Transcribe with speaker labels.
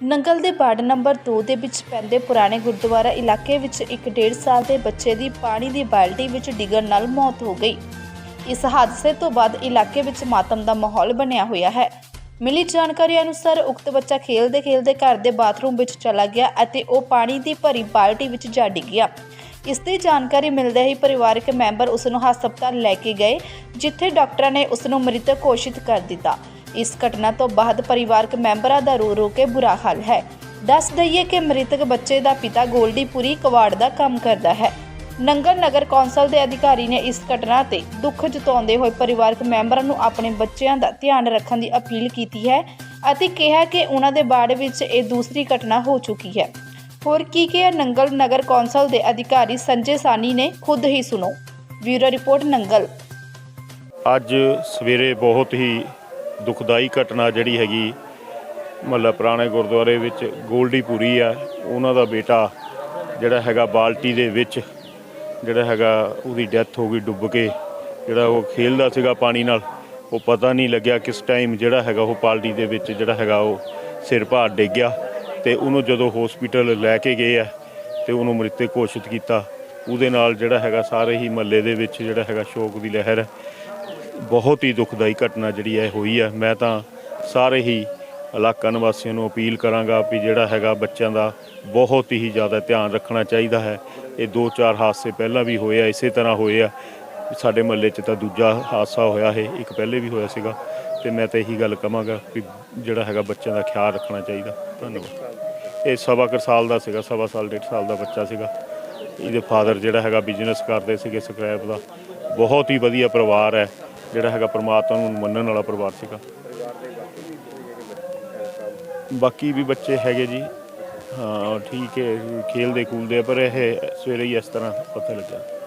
Speaker 1: ਨੰਗਲ ਦੇ ward number 2 ਦੇ ਵਿੱਚ ਪੈਂਦੇ ਪੁਰਾਣੇ ਗੁਰਦੁਆਰਾ ਇਲਾਕੇ ਵਿੱਚ ਇੱਕ ਡੇਢ ਸਾਲ ਦੇ ਬੱਚੇ ਦੀ ਪਾਣੀ ਦੀ ਬਾਲਟੀ ਵਿੱਚ ਡਿੱਗਣ ਨਾਲ ਮੌਤ ਹੋ ਗਈ। ਇਸ ਹਾਦਸੇ ਤੋਂ ਬਾਅਦ ਇਲਾਕੇ ਵਿੱਚ ਮਾਤਮ ਦਾ ਮਾਹੌਲ ਬਣਿਆ ਹੋਇਆ ਹੈ। ਮਿਲੀ ਜਾਣਕਾਰੀ ਅਨੁਸਾਰ ਉਕਤ ਬੱਚਾ ਖੇਲਦੇ ਖੇਲਦੇ ਘਰ ਦੇ ਬਾਥਰੂਮ ਵਿੱਚ ਚਲਾ ਗਿਆ ਅਤੇ ਉਹ ਪਾਣੀ ਦੀ ਭਰੀ ਬਾਲਟੀ ਵਿੱਚ ਜਾ ਡਿੱਗਿਆ। ਇਸ ਦੀ ਜਾਣਕਾਰੀ ਮਿਲਦੇ ਹੀ ਪਰਿਵਾਰਕ ਮੈਂਬਰ ਉਸ ਨੂੰ ਹਸਪਤਾਲ ਲੈ ਕੇ ਗਏ, ਜਿੱਥੇ ਡਾਕਟਰਾਂ ਨੇ ਉਸ ਨੂੰ ਮ੍ਰਿਤਕ ਘੋਸ਼ਿਤ ਕਰ ਦਿੱਤਾ। ਇਸ ਘਟਨਾ ਤੋਂ ਬਾਅਦ ਪਰਿਵਾਰਕ ਮੈਂਬਰਾਂ ਦਾ ਰੋ ਰੋ ਕੇ ਬੁਰਾ ਹਾਲ ਹੈ। ਦੱਸ ਦਈਏ ਕਿ ਮ੍ਰਿਤਕ ਬੱਚੇ ਦਾ ਪਿਤਾ ਗੋਲਡੀਪੁਰੀ ਕਵਾੜ ਦਾ ਕੰਮ ਕਰਦਾ ਹੈ। ਨੰਗਲ ਨਗਰ ਕੌਂਸਲ ਦੇ ਅਧਿਕਾਰੀ ਨੇ ਇਸ ਘਟਨਾ ਤੇ ਦੁੱਖ ਜਤਾਉਂਦੇ ਹੋਏ ਪਰਿਵਾਰਕ ਮੈਂਬਰਾਂ ਨੂੰ ਆਪਣੇ ਬੱਚਿਆਂ ਦਾ ਧਿਆਨ ਰੱਖਣ ਦੀ ਅਪੀਲ ਕੀਤੀ ਹੈ ਅਤੇ ਕਿਹਾ ਕਿ ਉਹਨਾਂ ਦੇ ਬਾੜ ਵਿੱਚ ਇਹ ਦੂਸਰੀ ਘਟਨਾ ਹੋ ਚੁੱਕੀ ਹੈ। ਹੋਰ ਕੀ ਕਿਹਾ ਨੰਗਲ ਨਗਰ ਕੌਂਸਲ ਦੇ ਅਧਿਕਾਰੀ ਸੰਜੇ ਸਾਨੀ ਨੇ ਖੁਦ ਹੀ ਸੁਣੋ। Bureau report Nangal.
Speaker 2: ਅੱਜ ਸਵੇਰੇ ਬਹੁਤ ਹੀ ਦੁਖਦਾਈ ਘਟਨਾ ਜਿਹੜੀ ਹੈਗੀ, ਮਹੱਲਾ ਪੁਰਾਣੇ ਗੁਰਦੁਆਰੇ ਵਿੱਚ ਗੋਲਡੀ ਗੋਲਡੀਪੁਰੀ ਆ। ਉਹਨਾਂ ਦਾ ਬੇਟਾ ਜਿਹੜਾ ਹੈਗਾ ਬਾਲਟੀ ਦੇ ਵਿੱਚ ਜਿਹੜਾ ਹੈਗਾ ਉਹਦੀ ਡੈਥ ਹੋ ਗਈ ਡੁੱਬ ਕੇ। ਜਿਹੜਾ ਉਹ ਖੇਲਦਾ ਸੀਗਾ ਪਾਣੀ ਨਾਲ, ਉਹ ਪਤਾ ਨਹੀਂ ਲੱਗਿਆ ਕਿਸ ਟਾਈਮ ਜਿਹੜਾ ਹੈਗਾ ਉਹ ਪਾਲਟੀ ਦੇ ਵਿੱਚ ਜਿਹੜਾ ਹੈਗਾ ਉਹ ਸਿਰ ਭਾਰ ਡਿੱਗ ਗਿਆ ਤੇ ਉਹਨੂੰ ਜਦੋਂ ਹਸਪੀਟਲ ਲੈ ਕੇ ਗਏ ਆ ਤੇ ਉਹਨੂੰ ਮ੍ਰਿਤਕ ਘੋਸ਼ਿਤ ਕੀਤਾ। ਉਹਦੇ ਨਾਲ ਜਿਹੜਾ ਹੈਗਾ ਸਾਰੇ ਹੀ ਮਹੱਲੇ ਦੇ ਵਿੱਚ ਜਿਹੜਾ ਹੈਗਾ ਸ਼ੋਕ ਦੀ ਲਹਿਰ ਬਹੁਤ ਹੀ ਦੁਖਦਾਈ ਘਟਨਾ ਜਿਹੜੀ ਹੈ ਹੋਈ ਹੈ ਮੈਂ ਤਾਂ ਸਾਰੇ ਹੀ ਇਲਾਕਾ ਨਿਵਾਸੀਆਂ ਨੂੰ ਅਪੀਲ ਕਰਾਂਗਾ ਵੀ ਜਿਹੜਾ ਹੈਗਾ ਬੱਚਿਆਂ ਦਾ ਬਹੁਤ ਹੀ ਜ਼ਿਆਦਾ ਧਿਆਨ ਰੱਖਣਾ ਚਾਹੀਦਾ ਹੈ। ਇਹ ਦੋ ਚਾਰ ਹਾਦਸੇ ਪਹਿਲਾਂ ਵੀ ਹੋਏ ਆ, ਇਸੇ ਤਰ੍ਹਾਂ ਹੋਏ ਆ। ਸਾਡੇ ਮਹੱਲੇ 'ਚ ਤਾਂ ਦੂਜਾ ਹਾਦਸਾ ਹੋਇਆ ਹੈ ਇੱਕ ਪਹਿਲੇ ਵੀ ਹੋਇਆ ਸੀਗਾ। ਤੇ ਮੈਂ ਤਾਂ ਇਹੀ ਗੱਲ ਕਹਾਂਗਾ ਵੀ ਜਿਹੜਾ ਹੈਗਾ ਬੱਚਿਆਂ ਦਾ ਖਿਆਲ ਰੱਖਣਾ ਚਾਹੀਦਾ। ਧੰਨਵਾਦ। ਇਹ ਸਵਾ ਕੁ ਸਾਲ ਦਾ ਸੀਗਾ, ਸਵਾ ਸਾਲ, ਡੇਢ ਸਾਲ ਦਾ ਬੱਚਾ ਸੀਗਾ। ਇਹਦੇ ਫਾਦਰ ਜਿਹੜਾ ਹੈਗਾ ਬਿਜ਼ਨਸ ਕਰਦੇ ਸੀਗੇ ਸਕ੍ਰੈਪ ਦਾ। ਬਹੁਤ ਹੀ ਵਧੀਆ ਪਰਿਵਾਰ ਹੈ। ਜਿਹੜਾ ਹੈਗਾ ਪਰਮਾਤਮਾ ਨੂੰ ਮੰਨਣ ਵਾਲਾ ਪਰਿਵਾਰ ਸੀਗਾ। ਬਾਕੀ ਵੀ ਬੱਚੇ ਹੈਗੇ ਜੀ। ਹਾਂ ਠੀਕ ਹੈ ਖੇਲਦੇ ਕੂਲਦੇ ਆ, ਪਰ ਇਹ ਸਵੇਰੇ ਹੀ ਇਸ ਤਰ੍ਹਾਂ ਪਤਾ ਲੱਗਿਆ।